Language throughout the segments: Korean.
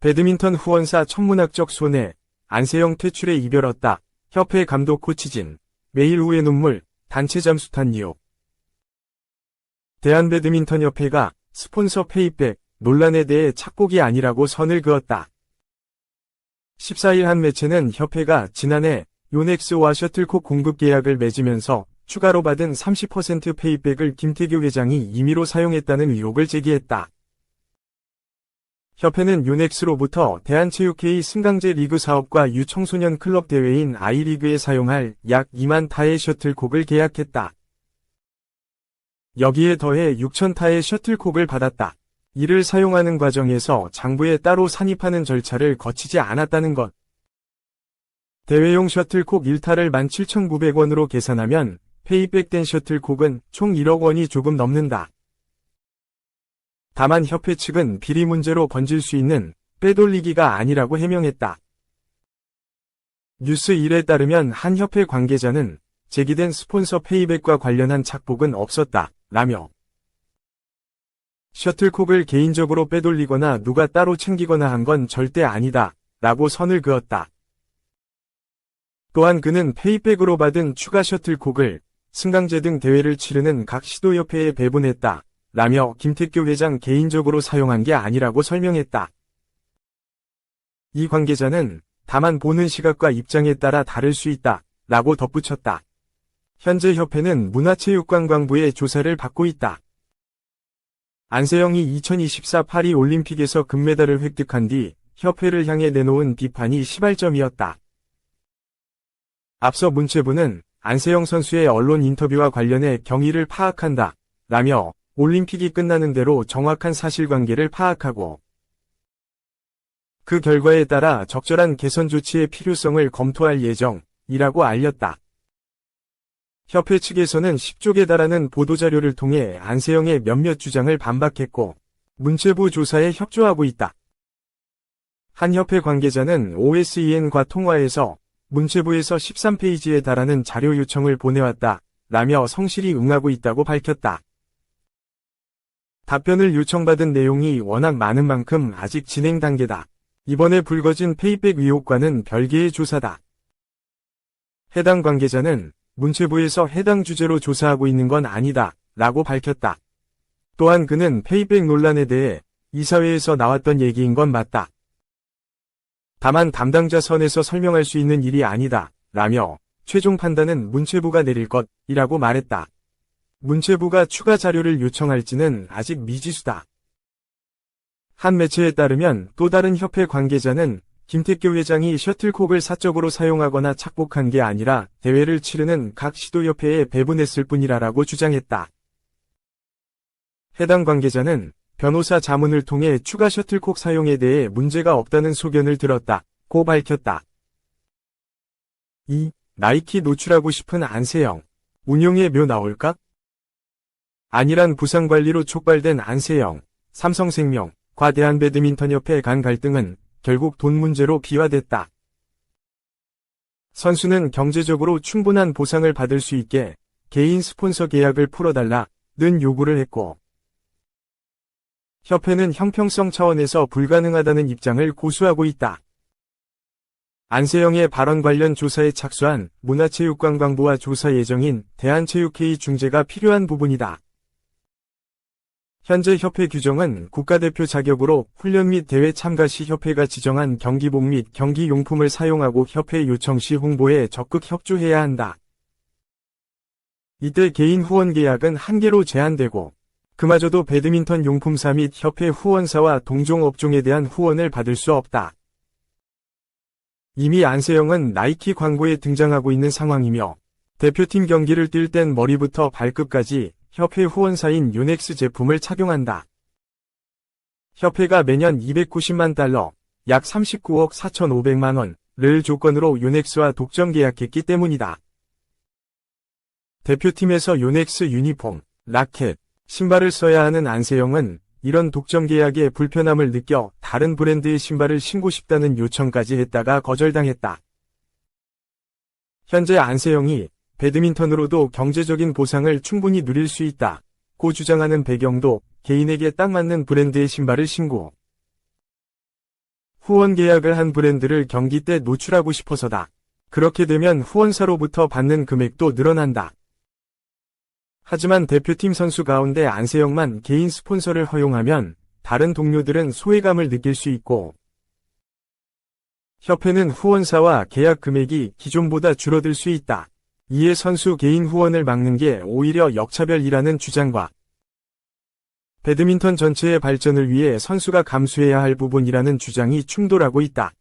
배드민턴 후원사 천문학적 손해, 안세영 퇴출에 이별었다. 협회 감독 코치진, 매일 후의 눈물, 단체 잠수탄 이유. 대한배드민턴협회가 스폰서 페이백 논란에 대해 착복이 아니라고 선을 그었다. 14일 한 매체는 협회가 지난해 요넥스와 셔틀콕 공급 계약을 맺으면서 추가로 받은 30% 페이백을 김태규 회장이 임의로 사용했다는 의혹을 제기했다. 협회는 요넥스로부터 대한체육회의 승강제 리그 사업과 유청소년 클럽 대회인 아이리그에 사용할 약 2만 타의 셔틀콕을 계약했다. 여기에 더해 6천 타의 셔틀콕을 받았다. 이를 사용하는 과정에서 장부에 따로 산입하는 절차를 거치지 않았다는 것. 대회용 셔틀콕 1타를 17,900원으로 계산하면 페이백된 셔틀콕은 총 1억 원이 조금 넘는다. 다만 협회 측은 비리 문제로 번질 수 있는 빼돌리기가 아니라고 해명했다. 뉴스 1에 따르면 한 협회 관계자는 제기된 스폰서 페이백과 관련한 착복은 없었다. 라며 셔틀콕을 개인적으로 빼돌리거나 누가 따로 챙기거나 한 건 절대 아니다. 라고 선을 그었다. 또한 그는 페이백으로 받은 추가 셔틀콕을 승강제 등 대회를 치르는 각 시도협회에 배분했다. 라며 김태규 회장 개인적으로 사용한 게 아니라고 설명했다. 이 관계자는 다만 보는 시각과 입장에 따라 다를 수 있다. 라고 덧붙였다. 현재 협회는 문화체육관광부의 조사를 받고 있다. 안세영이 2024 파리 올림픽에서 금메달을 획득한 뒤 협회를 향해 내놓은 비판이 시발점이었다. 앞서 문체부는 안세영 선수의 언론 인터뷰와 관련해 경위를 파악한다. 라며 올림픽이 끝나는 대로 정확한 사실관계를 파악하고 그 결과에 따라 적절한 개선 조치의 필요성을 검토할 예정이라고 알렸다. 협회 측에서는 10쪽에 달하는 보도자료를 통해 안세영의 몇몇 주장을 반박했고 문체부 조사에 협조하고 있다. 한 협회 관계자는 OSEN과 통화에서 문체부에서 13페이지에 달하는 자료 요청을 보내왔다. 라며 성실히 응하고 있다고 밝혔다. 답변을 요청받은 내용이 워낙 많은 만큼 아직 진행 단계다. 이번에 불거진 페이백 의혹과는 별개의 조사다. 해당 관계자는 문체부에서 해당 주제로 조사하고 있는 건 아니다. 라고 밝혔다. 또한 그는 페이백 논란에 대해 이사회에서 나왔던 얘기인 건 맞다. 다만 담당자 선에서 설명할 수 있는 일이 아니다. 라며 최종 판단은 문체부가 내릴 것이라고 말했다. 문체부가 추가 자료를 요청할지는 아직 미지수다. 한 매체에 따르면 또 다른 협회 관계자는 김태규 회장이 셔틀콕을 사적으로 사용하거나 착복한 게 아니라 대회를 치르는 각 시도협회에 배분했을 뿐이라라고 주장했다. 해당 관계자는 변호사 자문을 통해 추가 셔틀콕 사용에 대해 문제가 없다는 소견을 들었다. 고 밝혔다. 2. 나이키 노출하고 싶은 안세영. 운용의 묘 나올까? 안일한 부상관리로 촉발된 안세영, 삼성생명, 과 대한배드민턴협회 간 갈등은 결국 돈 문제로 비화됐다. 선수는 경제적으로 충분한 보상을 받을 수 있게 개인 스폰서 계약을 풀어달라는 요구를 했고 협회는 형평성 차원에서 불가능하다는 입장을 고수하고 있다. 안세영의 발언 관련 조사에 착수한 문화체육관광부와 조사 예정인 대한체육회의 중재가 필요한 부분이다. 현재 협회 규정은 국가대표 자격으로 훈련 및 대회 참가 시 협회가 지정한 경기복 및 경기용품을 사용하고 협회 요청 시 홍보에 적극 협조해야 한다. 이때 개인 후원 계약은 한 개로 제한되고 그마저도 배드민턴 용품사 및 협회 후원사와 동종 업종에 대한 후원을 받을 수 없다. 이미 안세영은 나이키 광고에 등장하고 있는 상황이며 대표팀 경기를 뛸 땐 머리부터 발끝까지 협회 후원사인 유넥스 제품을 착용한다. 협회가 매년 290만 달러, 약 39억 4,500만 원을 조건으로 유넥스와 독점 계약했기 때문이다. 대표팀에서 유넥스 유니폼, 라켓, 신발을 써야 하는 안세영은 이런 독점 계약에 불편함을 느껴 다른 브랜드의 신발을 신고 싶다는 요청까지 했다가 거절당했다. 현재 안세영이 배드민턴으로도 경제적인 보상을 충분히 누릴 수 있다. 고 주장하는 배경도 개인에게 딱 맞는 브랜드의 신발을 신고 후원 계약을 한 브랜드를 경기 때 노출하고 싶어서다. 그렇게 되면 후원사로부터 받는 금액도 늘어난다. 하지만 대표팀 선수 가운데 안세영만 개인 스폰서를 허용하면 다른 동료들은 소외감을 느낄 수 있고 협회는 후원사와 계약 금액이 기존보다 줄어들 수 있다. 이에 선수 개인 후원을 막는 게 오히려 역차별이라는 주장과 배드민턴 전체의 발전을 위해 선수가 감수해야 할 부분이라는 주장이 충돌하고 있다.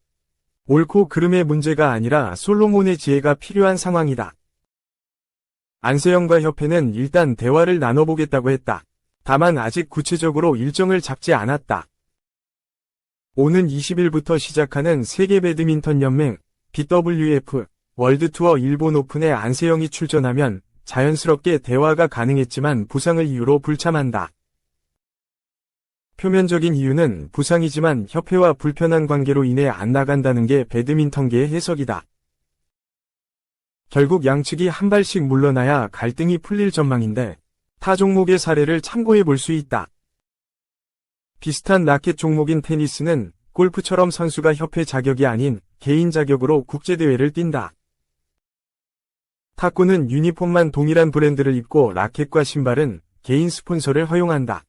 옳고 그름의 문제가 아니라 솔로몬의 지혜가 필요한 상황이다. 안세영과 협회는 일단 대화를 나눠보겠다고 했다. 다만 아직 구체적으로 일정을 잡지 않았다. 오는 20일부터 시작하는 세계 배드민턴 연맹 BWF 월드투어 일본 오픈에 안세영이 출전하면 자연스럽게 대화가 가능했지만 부상을 이유로 불참한다. 표면적인 이유는 부상이지만 협회와 불편한 관계로 인해 안 나간다는 게 배드민턴계의 해석이다. 결국 양측이 한 발씩 물러나야 갈등이 풀릴 전망인데 타 종목의 사례를 참고해 볼 수 있다. 비슷한 라켓 종목인 테니스는 골프처럼 선수가 협회 자격이 아닌 개인 자격으로 국제대회를 뛴다. 탁구는 유니폼만 동일한 브랜드를 입고 라켓과 신발은 개인 스폰서를 허용한다.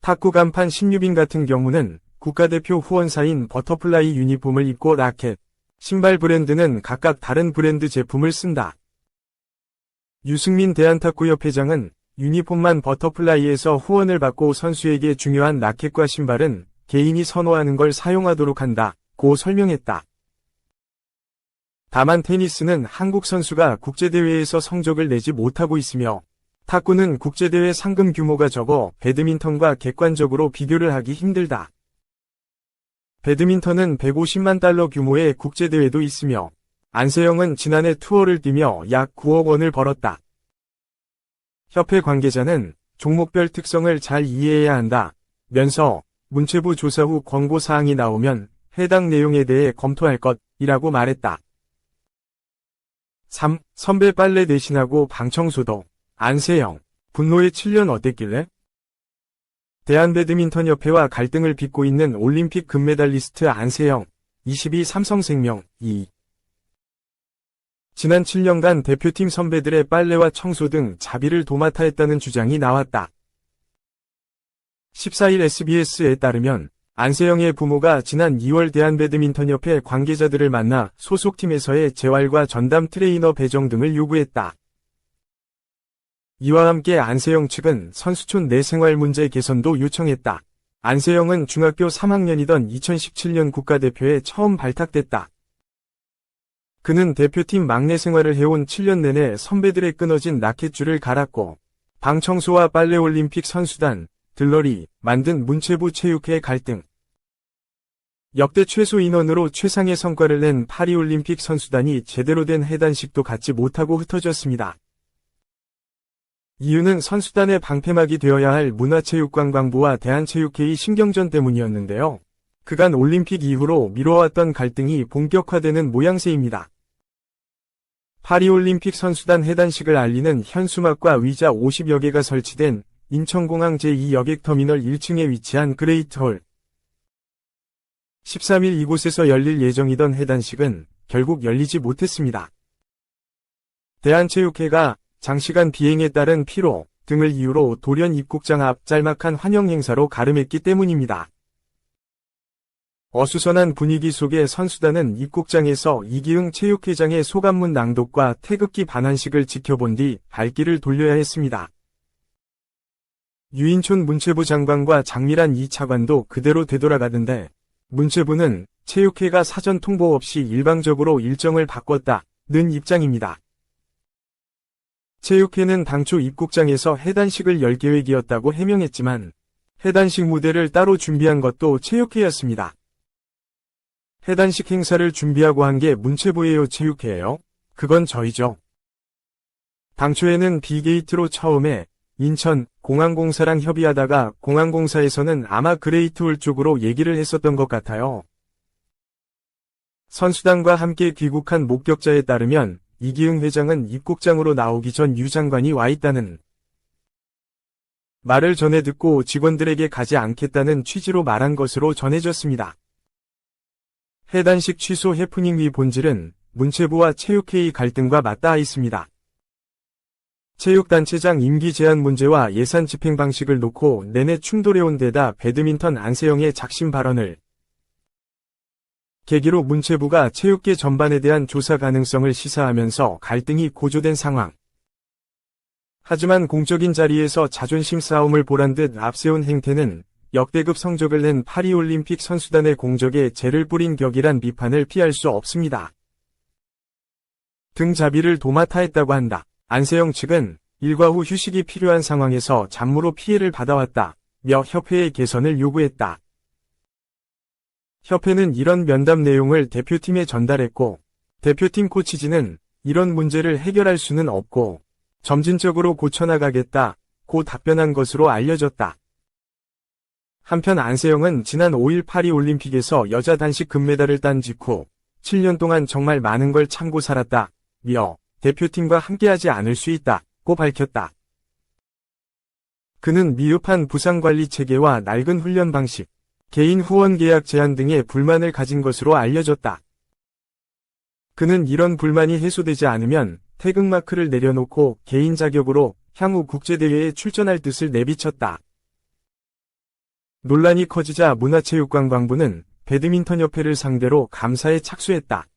탁구 간판 신유빈 같은 경우는 국가대표 후원사인 버터플라이 유니폼을 입고 라켓, 신발 브랜드는 각각 다른 브랜드 제품을 쓴다. 유승민 대한탁구협회장은 유니폼만 버터플라이에서 후원을 받고 선수에게 중요한 라켓과 신발은 개인이 선호하는 걸 사용하도록 한다. 고 설명했다. 다만 테니스는 한국 선수가 국제대회에서 성적을 내지 못하고 있으며 탁구는 국제대회 상금 규모가 적어 배드민턴과 객관적으로 비교를 하기 힘들다. 배드민턴은 150만 달러 규모의 국제대회도 있으며 안세영은 지난해 투어를 뛰며 약 9억 원을 벌었다. 협회 관계자는 종목별 특성을 잘 이해해야 한다. 면서 문체부 조사 후 권고 사항이 나오면 해당 내용에 대해 검토할 것이라고 말했다. 3. 선배 빨래 대신하고 방청소도 안세영 분노의 7년 어땠길래? 대한배드민턴협회와 갈등을 빚고 있는 올림픽 금메달리스트 안세영 22 삼성생명 2 지난 7년간 대표팀 선배들의 빨래와 청소 등 자비를 도맡아 했다는 주장이 나왔다. 14일 SBS에 따르면 안세영의 부모가 지난 2월 대한배드민턴협회 관계자들을 만나 소속팀에서의 재활과 전담 트레이너 배정 등을 요구했다. 이와 함께 안세영 측은 선수촌 내 생활 문제 개선도 요청했다. 안세영은 중학교 3학년이던 2017년 국가대표에 처음 발탁됐다. 그는 대표팀 막내 생활을 해온 7년 내내 선배들의 끊어진 라켓줄을 갈았고 방청소와 빨래올림픽 선수단, 들러리, 만든 문체부 체육회 갈등. 역대 최소 인원으로 최상의 성과를 낸 파리올림픽 선수단이 제대로 된 해단식도 갖지 못하고 흩어졌습니다. 이유는 선수단의 방패막이 되어야 할 문화체육관광부와 대한체육회의 신경전 때문이었는데요. 그간 올림픽 이후로 미뤄왔던 갈등이 본격화되는 모양새입니다. 파리올림픽 선수단 해단식을 알리는 현수막과 의자 50여 개가 설치된 인천공항 제2여객터미널 1층에 위치한 그레이트홀. 13일 이곳에서 열릴 예정이던 해단식은 결국 열리지 못했습니다. 대한체육회가 장시간 비행에 따른 피로 등을 이유로 돌연 입국장 앞 짤막한 환영 행사로 가름했기 때문입니다. 어수선한 분위기 속에 선수단은 입국장에서 이기흥 체육회장의 소감문 낭독과 태극기 반환식을 지켜본 뒤 발길을 돌려야 했습니다. 유인촌 문체부 장관과 장미란 2차관도 그대로 되돌아가던데 문체부는 체육회가 사전 통보 없이 일방적으로 일정을 바꿨다는 입장입니다. 체육회는 당초 입국장에서 해단식을 열 계획이었다고 해명했지만 해단식 무대를 따로 준비한 것도 체육회였습니다. 해단식 행사를 준비하고 한 게 문체부예요 체육회예요? 그건 저희죠. 당초에는 비게이트로 처음에 인천 공항공사랑 협의하다가 공항공사에서는 아마 그레이트홀 쪽으로 얘기를 했었던 것 같아요. 선수단과 함께 귀국한 목격자에 따르면 이기흥 회장은 입국장으로 나오기 전 유 장관이 와 있다는 말을 전해 듣고 직원들에게 가지 않겠다는 취지로 말한 것으로 전해졌습니다. 해단식 취소 해프닝 위 본질은 문체부와 체육회의 갈등과 맞닿아 있습니다. 체육단체장 임기 제한 문제와 예산 집행 방식을 놓고 내내 충돌해온 데다 배드민턴 안세영의 작심 발언을 계기로 문체부가 체육계 전반에 대한 조사 가능성을 시사하면서 갈등이 고조된 상황. 하지만 공적인 자리에서 자존심 싸움을 보란 듯 앞세운 행태는 역대급 성적을 낸 파리올림픽 선수단의 공적에 재를 뿌린 격이란 비판을 피할 수 없습니다. 등자비를 도맡아 했다고 한다. 안세영 측은 일과 후 휴식이 필요한 상황에서 잡무로 피해를 받아왔다. 며 협회의 개선을 요구했다. 협회는 이런 면담 내용을 대표팀에 전달했고, 대표팀 코치진은 이런 문제를 해결할 수는 없고, 점진적으로 고쳐나가겠다, 고 답변한 것으로 알려졌다. 한편 안세영은 지난 5일 파리 올림픽에서 여자 단식 금메달을 딴 직후 7년 동안 정말 많은 걸 참고 살았다. 며 대표팀과 함께하지 않을 수 있다고 밝혔다. 그는 미흡한 부상관리 체계와 낡은 훈련 방식, 개인 후원 계약 제한 등에 불만을 가진 것으로 알려졌다. 그는 이런 불만이 해소되지 않으면 태극마크를 내려놓고 개인 자격으로 향후 국제대회에 출전할 뜻을 내비쳤다. 논란이 커지자 문화체육관광부는 배드민턴 협회를 상대로 감사에 착수했다.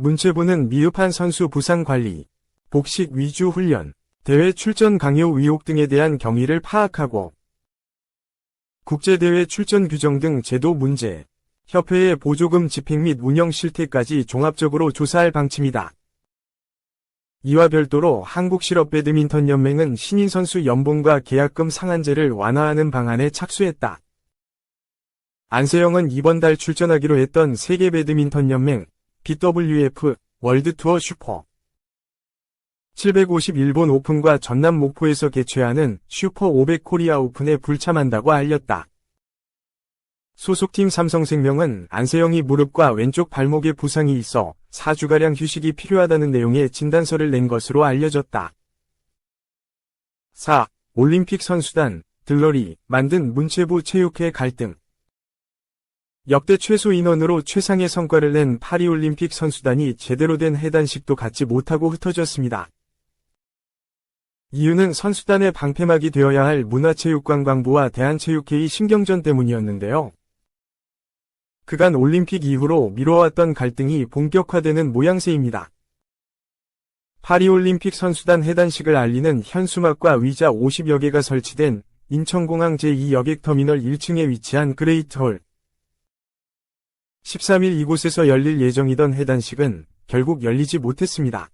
문체부는 미흡한 선수 부상 관리, 복식 위주 훈련, 대회 출전 강요 의혹 등에 대한 경위를 파악하고 국제대회 출전 규정 등 제도 문제, 협회의 보조금 집행 및 운영 실태까지 종합적으로 조사할 방침이다. 이와 별도로 한국실업 배드민턴 연맹은 신인 선수 연봉과 계약금 상한제를 완화하는 방안에 착수했다. 안세영은 이번 달 출전하기로 했던 세계 배드민턴 연맹 BWF 월드투어 슈퍼 751번 오픈과 전남 목포에서 개최하는 슈퍼 500 코리아 오픈에 불참한다고 알렸다. 소속팀 삼성생명은 안세영이 무릎과 왼쪽 발목에 부상이 있어 4주가량 휴식이 필요하다는 내용의 진단서를 낸 것으로 알려졌다. 4. 올림픽 선수단, 들러리, 만든 문체부 체육회 갈등. 역대 최소 인원으로 최상의 성과를 낸 파리올림픽 선수단이 제대로 된 해단식도 갖지 못하고 흩어졌습니다. 이유는 선수단의 방패막이 되어야 할 문화체육관광부와 대한체육회의 신경전 때문이었는데요. 그간 올림픽 이후로 미뤄왔던 갈등이 본격화되는 모양새입니다. 파리올림픽 선수단 해단식을 알리는 현수막과 의자 50여 개가 설치된 인천공항 제2여객터미널 1층에 위치한 그레이트홀. 13일 이곳에서 열릴 예정이던 해단식은 결국 열리지 못했습니다.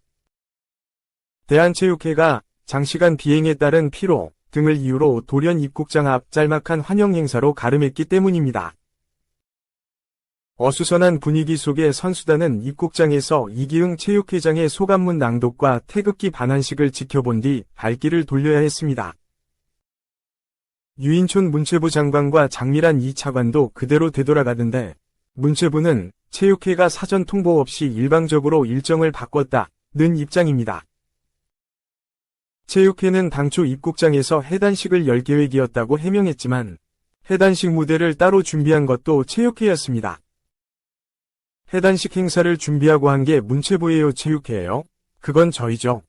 대한체육회가 장시간 비행에 따른 피로 등을 이유로 돌연 입국장 앞 짤막한 환영 행사로 가름했기 때문입니다. 어수선한 분위기 속에 선수단은 입국장에서 이기흥 체육회장의 소감문 낭독과 태극기 반환식을 지켜본 뒤 발길을 돌려야 했습니다. 유인촌 문체부 장관과 장미란 이 차관도 그대로 되돌아가던데 문체부는 체육회가 사전 통보 없이 일방적으로 일정을 바꿨다는 입장입니다. 체육회는 당초 입국장에서 해단식을 열 계획이었다고 해명했지만 해단식 무대를 따로 준비한 것도 체육회였습니다. 해단식 행사를 준비하고 한 게 문체부예요 체육회예요? 그건 저희죠.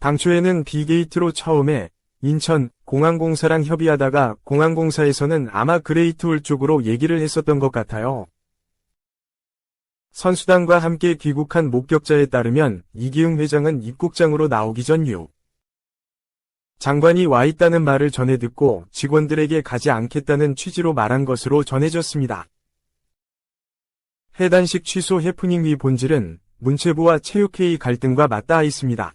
당초에는 비게이트로 처음에 인천 공항공사랑 협의하다가 공항공사에서는 아마 그레이트 홀 쪽으로 얘기를 했었던 것 같아요. 선수단과 함께 귀국한 목격자에 따르면 이기흥 회장은 입국장으로 나오기 전 유 장관이 와 있다는 말을 전해 듣고 직원들에게 가지 않겠다는 취지로 말한 것으로 전해졌습니다. 해단식 취소 해프닝 위 본질은 문체부와 체육회의 갈등과 맞닿아 있습니다.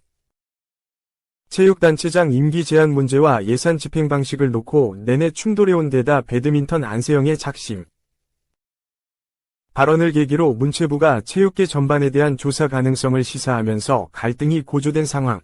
체육단체장 임기 제한 문제와 예산 집행 방식을 놓고 내내 충돌해온 데다 배드민턴 안세영의 작심. 발언을 계기로 문체부가 체육계 전반에 대한 조사 가능성을 시사하면서 갈등이 고조된 상황.